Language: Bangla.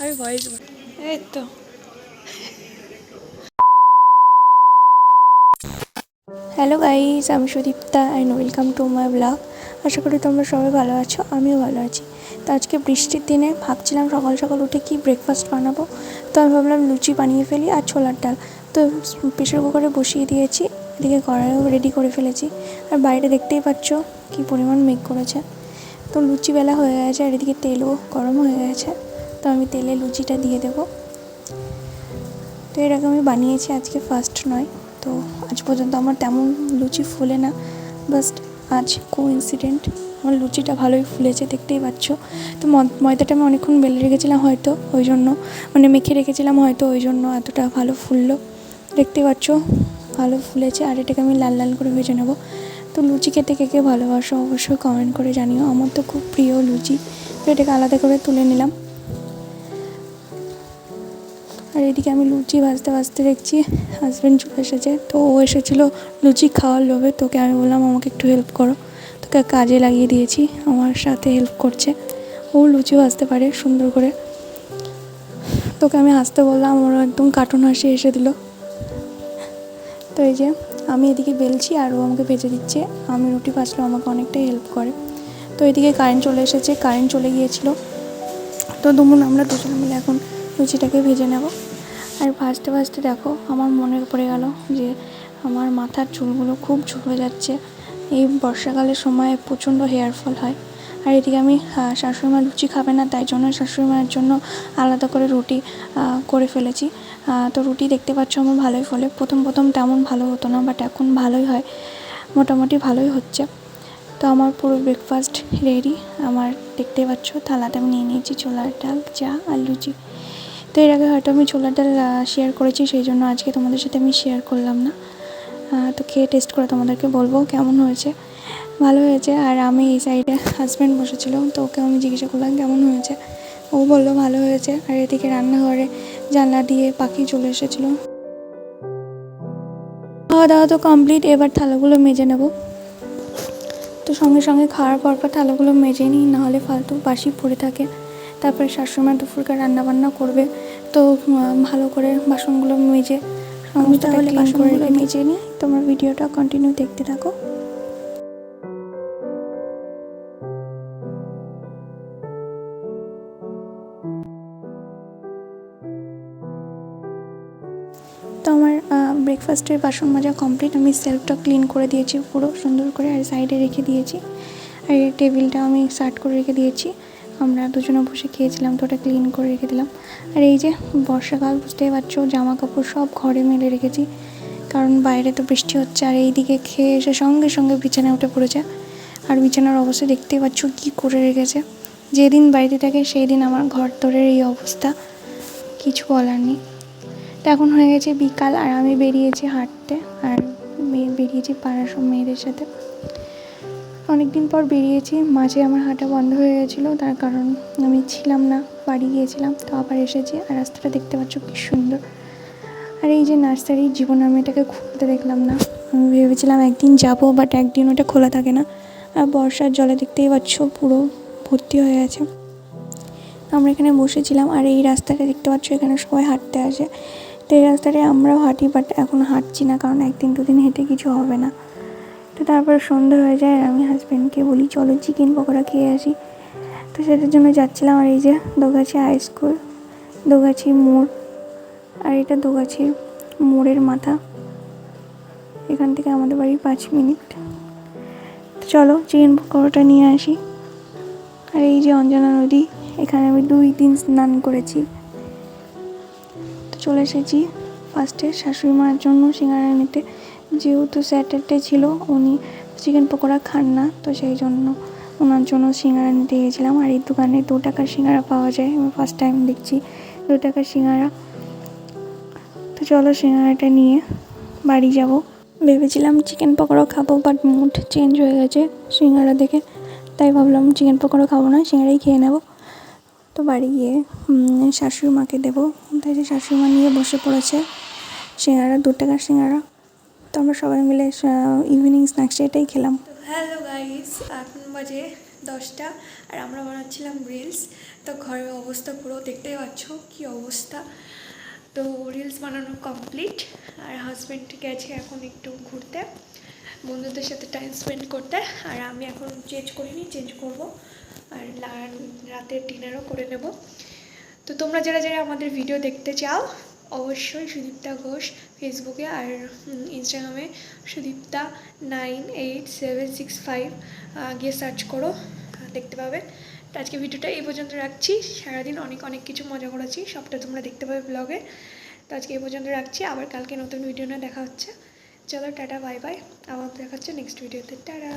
আমি ভয়েস এই তো। হ্যালো গাইজ আমি Sudipta and welcome to my blog আশা করি তোমরা সবাই ভালো আছো, আমিও ভালো আছি। তো আজকে বৃষ্টির দিনে ভাবছিলাম সকাল সকাল উঠে কি ব্রেকফাস্ট বানাবো। তো আমি ভাবলাম লুচি বানিয়ে ফেলি আর ছোলার ডাল। তো প্রেশার কুকারে বসিয়ে দিয়েছি, এদিকে কড়াইও রেডি করে ফেলেছি। আর বাইরে দেখতেই পাচ্ছ কি পরিমাণ মেঘ করেছে। তো লুচি বেলা হয়ে গেছে, আর এদিকে তেলও গরম হয়ে গেছে। তো আমি তেলে লুচিটা দিয়ে দেবো। তো এর আগে আমি বানিয়েছি, আজকে ফার্স্ট নয়। তো আজ পর্যন্ত আমার তেমন লুচি ফুলে না। জাস্ট আজ কো ইনসিডেন্ট আমার লুচিটা ভালোই ফুলেছে, দেখতেই পাচ্ছ। তো ময়দাটা আমি অনেকক্ষণ বেলে রেখেছিলাম হয়তো, ওই জন্য। মানে মেখে রেখেছিলাম হয়তো, ওই জন্য এতটা ভালো ফুললো। দেখতেই পাচ্ছ, ভালো ফুলেছে। আর এটাকে আমি লাল লাল করে ভেজে নেব। তো লুচি খেতে কে কে ভালোবাসো, অবশ্যই কমেন্ট করে জানিও। আমার তো খুব প্রিয় লুচি। তো এটাকে আলাদা করে তুলে নিলাম। আর এদিকে আমি লুচি ভাজতে ভাজতে দেখছি হাজব্যান্ড চলে এসেছে। তো ও এসেছিল লুচি খাওয়ার লোভে। তোকে আমি বললাম, আমাকে একটু হেল্প করো। তোকে কাজে লাগিয়ে দিয়েছি। আমার সাথে হেল্প করছে। ও লুচি ভাজতে পারে সুন্দর করে। তোকে আমি হাসতে বললাম, ওরা একদম কার্টুন হাসি এসে দিল। তো এই যে আমি এদিকে বেলছি আর ও আমাকে ভেজে দিচ্ছে। আমি রুটি ভাজলেও আমাকে অনেকটাই হেল্প করে। তো এদিকে কারেন্ট চলে এসেছে। কারেন্ট চলে গিয়েছিল। তো দুমুন, আমরা দুজনে মিলে এখন লুচিটাকে ভেজে নেব। আর ভাজতে ভাজতে দেখো আমার মনে পড়ে গেল যে আমার মাথার চুলগুলো খুব ঝরে যাচ্ছে। এই বর্ষাকালের সময় প্রচণ্ড হেয়ার ফল হয়। আর এদিকে আমি আহ, শাশুড়ি মা লুচি খাবে না তাই জন্য শাশুড়ি মায়ের জন্য আলাদা করে রুটি করে ফেলেছি। তো রুটি দেখতে পাচ্ছ আমার ভালোই ফলে। প্রথম প্রথম তেমন ভালো হতো না বাট এখন ভালোই হয়। মোটামুটি ভালোই হচ্ছে। তো আমার পুরো ব্রেকফাস্ট রেডি আমার দেখতে পাচ্ছ থালাতে আমি নিয়ে নিয়েছি ছোলার ডাল চা আর লুচি। তো এর আগে হয়তো আমি ডাল শেয়ার করেছি, সেই জন্য আজকে তোমাদের সাথে আমি শেয়ার করলাম না। তো খেয়ে টেস্ট করে তোমাদেরকে বলব কেমন হয়েছে। ভালো হয়েছে, আর আমি এই সাইডে হাজব্যান্ড বসেছিল, তো ওকে আমি জিজ্ঞাসা করলাম কেমন হয়েছে। ও বলল ভালো হয়েছে, আর এদিকে রান্নাঘরে জানলা দিয়ে পাখি চলে এসেছিল। খাওয়া দাওয়া তো কমপ্লিট এবার থালাগুলো মেজে নেব। তো সঙ্গে সঙ্গে খাওয়ার পর পর থালাগুলো মেজে নিই, নাহলে ফালতু বাসি পড়ে থাকে। তারপরে শাশুড়িমা দুপুরকার রান্না বান্না করবে। তো ভালো করে বাসনগুলো মেজে সমস্ত তাহলে বাসনগুলো মেজে নিই তোমার ভিডিওটা কন্টিনিউ দেখতে থাকো। তো আমার ব্রেকফাস্টের বাসন মাজা কমপ্লিট আমি সেলফটা ক্লিন করে দিয়েছি পুরো সুন্দর করে আর সাইডে রেখে দিয়েছি। আর টেবিলটা আমি সার্ট করে রেখে দিয়েছি। আমরা দুজনে বসে খেয়েছিলাম, তো ওটা ক্লিন করে রেখে দিলাম। আর এই যে বর্ষাকাল, বুঝতেই পারছ জামা কাপড় সব ঘরে মেলে রেখেছি, কারণ বাইরে তো বৃষ্টি হচ্ছে, আর এইদিকে খেয়ে এসে সঙ্গে সঙ্গে বিছানায় উঠে পড়েছে। আর বিছানার অবস্থা দেখতেই পাচ্ছ, কী করে রেখেছে। যেদিন বাড়িতে থাকে সেই দিন আমার ঘর তোরের এই অবস্থা, কিছু বলার নেই। তো এখন হয়ে গেছে বিকাল, আর আমি বেরিয়েছি হাঁটতে, আর বেরিয়েছি পাড়ার সব মেয়েদের সাথে। অনেক দিন পর বেরিয়েছি। মাঝে আমার হাঁটা বন্ধ হয়ে গেছিল, তার কারণ আমি ছিলাম না, বাড়ি গিয়েছিলাম, তো আবার এসেছি। আর রাস্তাটা দেখতে পাচ্ছ কি সুন্দর। আর এই যে নার্সারি, জীবন আমি এটাকে খুলতে দেখলাম না। আমি ভেবেছিলাম একদিন যাব, বাট একদিন ওটা খোলা থাকে না। আর বর্ষার জলে দেখতেই পাচ্ছ পুরো ভর্তি হয়ে গেছে। আমরা এখানে বসেছিলাম, আর এই রাস্তাটা দেখতে পাচ্ছ এখানে সবাই হাঁটতে আসে। তো এই রাস্তাটায় আমরাও হাঁটি, বাট এখন হাঁটছি না, কারণ একদিন দুদিন হেঁটে কিছু হবে না। তো তারপর সন্ধে হয়ে যায় আর আমি হাজব্যান্ডকে বলি, চলো চিকেন পকোড়া খেয়ে আসি। তো সেটার জন্য যাচ্ছিলাম আর এই যে দোগাছি হাই স্কুল দোগাছি মোড়, আর এটা দোগাছির মোড়ের মাথা। এখান থেকে আমাদের বাড়ি পাঁচ মিনিট। তো চলো চিকেন পকোড়াটা নিয়ে আসি। আর এই যে অঞ্জনা নদী, এখানে আমি দুই দিন স্নান করেছি। তো চলে এসেছি ফার্স্টে শাশুড়ি মার জন্য সিঙ্গারা নিতে। যেহেতু স্যাটারডে ছিল, উনি চিকেন পকোড়া খান না, তো সেই জন্য ওনার জন্য সিঙ্গারা নিতে গিয়েছিলাম। আর এই দোকানে দু টাকার সিঙ্গারা পাওয়া যায়, আমি ফার্স্ট টাইম দেখছি দু টাকার সিঙ্গারা। তো চলো সিঙ্গারাটা নিয়ে বাড়ি যাব। ভেবেছিলাম চিকেন পকোড়া খাব বাট মুড চেঞ্জ হয়ে গেছে সিঙ্গারা দেখে। তাই ভাবলাম চিকেন পকোড়া খাব না, সিঙ্গারাই খেয়ে নেব। তো বাড়ি গিয়ে শাশুড়ি মাকে দেবো। তাই যে শাশুড়ি মা নিয়ে বসে পড়েছে, সিঙ্গারা, দু টাকার সিঙ্গারা। আমরা সবাই মিলে ইভিনিং স্ন্যাক্সে এটাই খেলাম। হ্যালো গাইস এখন বাজে দশটা, আর আমরা বানাচ্ছিলাম রিলস তো ঘরের অবস্থা পুরো দেখতেই পাচ্ছ, কি অবস্থা। তো রিলস বানানো কমপ্লিট আর হাজব্যান্ড গেছে এখন একটু ঘুরতে, বন্ধুদের সাথে টাইম স্পেন্ড করতে, আর আমি এখন চেঞ্জ করিনি চেঞ্জ করব, আর রাতের ডিনারও করে নেব। তো তোমরা যারা যারা আমাদের ভিডিও দেখতে চাও অবশ্যই সুদীপ্তা ঘোষ ফেসবুকে আর ইনস্টাগ্রামে Sudipta nine eight seven six five গিয়ে সার্চ করো দেখতে পাবে। আজকে ভিডিওটা এই পর্যন্ত রাখছি। সারাদিন অনেক অনেক কিছু মজা করেছি, সবটা তোমরা দেখতে পাবে ব্লগে। তো আজকে এই পর্যন্ত রাখছি, আবার কালকে নতুন ভিডিও নিয়ে দেখা হচ্ছে। চলো টাটা, বাই বাই। আবার দেখা হচ্ছে নেক্সট ভিডিওতে। টাটা!